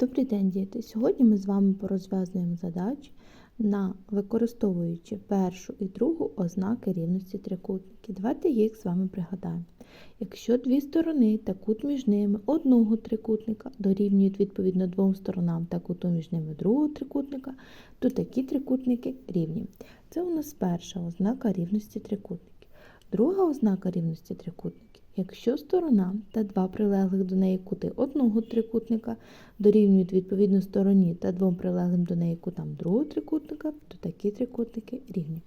Добрий день, діти! Сьогодні ми з вами порозв'язуємо задачі на використовуючи першу і другу ознаки рівності трикутників. Давайте їх з вами пригадаємо. Якщо дві сторони та кут між ними одного трикутника дорівнюють відповідно двом сторонам та куту між ними другого трикутника, то такі трикутники рівні. Це у нас перша ознака рівності трикутників. Друга ознака рівності трикутників. Якщо сторона та два прилеглих до неї кути одного трикутника дорівнюють відповідно стороні та двом прилеглим до неї кутам другого трикутника, то такі трикутники рівні.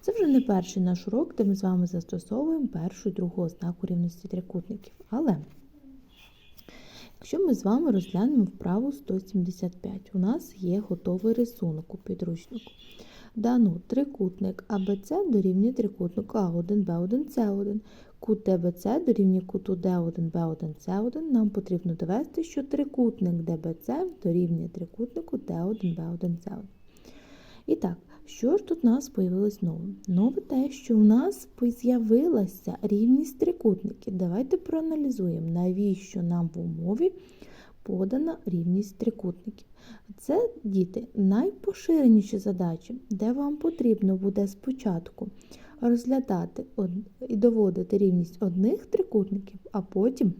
Це вже не перший наш урок, де ми з вами застосовуємо першу і другу ознаку рівності трикутників. Але якщо ми з вами розглянемо вправу 175, у нас є готовий рисунок у підручнику. Дано трикутник АБЦ дорівнює трикутнику А1, Б1, С1. Кут ДБЦ дорівнює куту Д1, Б1, С1. Нам потрібно довести, що трикутник ДБЦ дорівнює трикутнику Д1, Б1, С1. І так, що ж тут у нас появилось нове? Нове те, що у нас з'явилася рівність трикутників. Давайте проаналізуємо, навіщо нам в умові подана рівність трикутників. Це, діти, найпоширеніші задачі, де вам потрібно буде спочатку розглядати і доводити рівність одних трикутників, а потім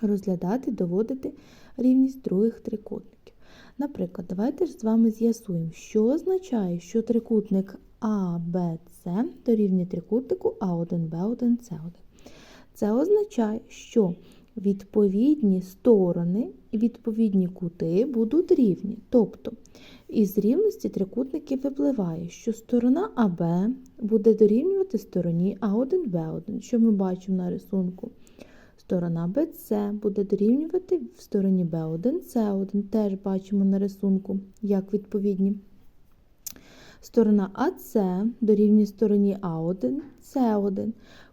розглядати і доводити рівність других трикутників. Наприклад, давайте ж з вами з'ясуємо, що означає, що трикутник ABC дорівнює трикутнику А1, Б1, С1. Це означає, що відповідні сторони і відповідні кути будуть рівні. Тобто, із рівності трикутників випливає, що сторона АБ буде дорівнювати стороні А1, Б1, що ми бачимо на рисунку. Сторона BC буде дорівнювати в стороні B1, C1, теж бачимо на рисунку, як відповідні. Сторона АС дорівнює стороні А1, С1.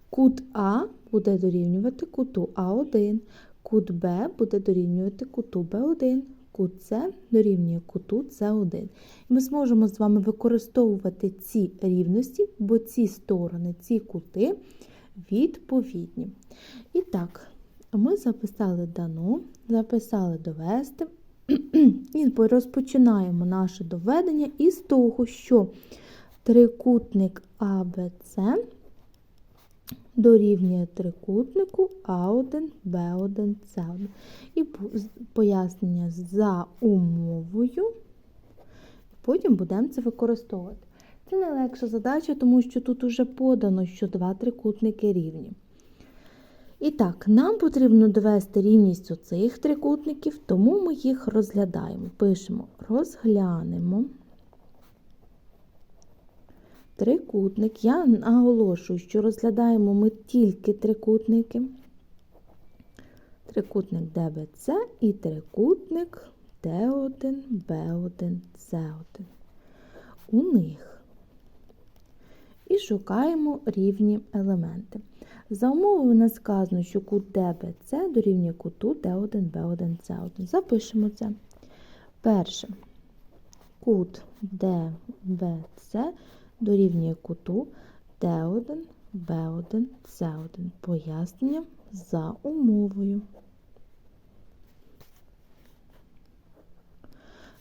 Кут А буде дорівнювати куту А1, кут Б буде дорівнювати куту Б1, кут С дорівнює куту С1. І ми зможемо з вами використовувати ці рівності, бо ці сторони, ці кути відповідні. І так, ми записали дано, записали довести, і розпочинаємо наше доведення із того, що трикутник АБЦ дорівнює трикутнику А1, Б1, С1. І пояснення за умовою, потім будемо це використовувати. Це найлегша задача, тому що тут уже подано, що два трикутники рівні. І так, нам потрібно довести рівність оцих трикутників, тому ми їх розглядаємо. Пишемо, розглянемо трикутник. Я наголошую, що розглядаємо ми тільки трикутники. Трикутник ДБЦ і трикутник Т1, Б1, С1. У них. І шукаємо рівні елементи. За умовою нас сказано, що кут ДБЦ дорівнює куту Д1, Б1, С1. Запишемо це. Перше. Кут ДБЦ дорівнює куту Т1, Б1, С1. Пояснення за умовою.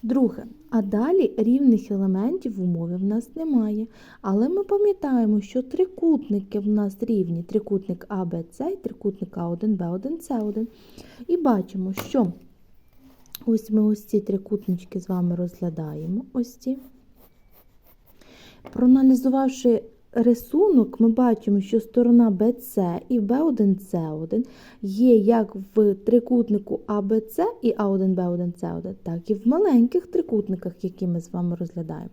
Друге, а далі рівних елементів в умові в нас немає. Але ми пам'ятаємо, що трикутники в нас рівні трикутник АБЦ і трикутник А1, Б1, С1. І бачимо, що ось ми ось ці трикутнички з вами розглядаємо. ось ці. Проаналізувавши рисунок, ми бачимо, що сторона BC і B1C1 є як в трикутнику ABC і A1B1C1, так і в маленьких трикутниках, які ми з вами розглядаємо.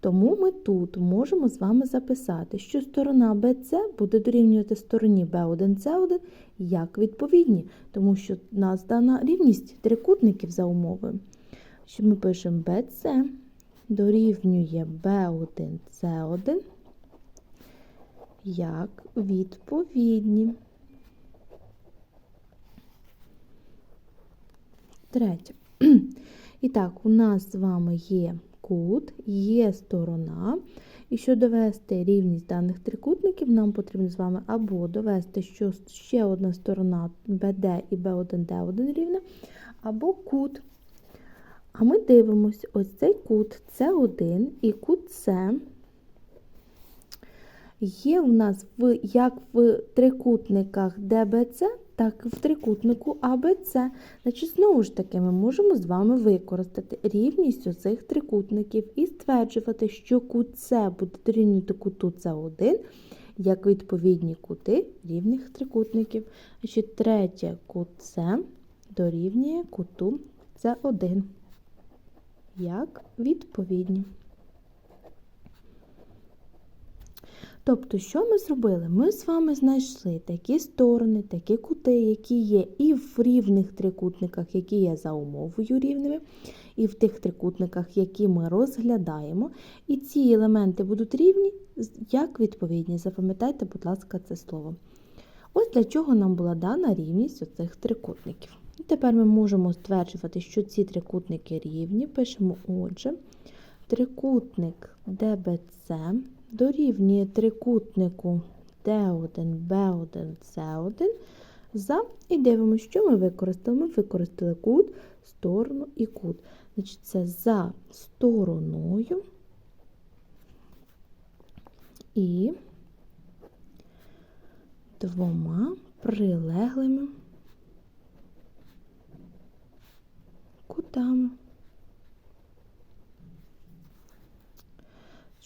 Тому ми тут можемо з вами записати, що сторона BC буде дорівнювати стороні B1C1 як відповідні, тому що в нас дана рівність трикутників за умовою. Що ми пишемо BC дорівнює B1, C1 як відповідні. Третє. І так, у нас з вами є кут, є сторона. І щоб довести рівність даних трикутників, нам потрібно з вами або довести, що ще одна сторона BD і B1D1 рівна, або кут. А ми дивимося, ось цей кут С1 і кут С є у нас в, як в трикутниках ДБЦ, так і в трикутнику АБЦ. Значить, знову ж таки, ми можемо з вами використати рівність цих трикутників і стверджувати, що кут С буде дорівнювати куту С1, як відповідні кути рівних трикутників. Значить, третє кут С дорівнює куту С1. Як відповідні. Тобто, що ми зробили? Ми з вами знайшли такі сторони, такі кути, які є і в рівних трикутниках, які є за умовою рівними, і в тих трикутниках, які ми розглядаємо. І ці елементи будуть рівні, як відповідні. Запам'ятайте, будь ласка, це слово. Ось для чого нам була дана рівність оцих трикутників. І тепер ми можемо стверджувати, що ці трикутники рівні. Пишемо, отже, трикутник DBC дорівнює трикутнику D1, B1, C1 за і дивимося, що ми використали. Ми використали кут, сторону і кут. Значить, це за стороною і двома прилеглими кутами.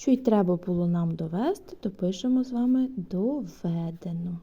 Що й треба було нам довести, то пишемо з вами доведено.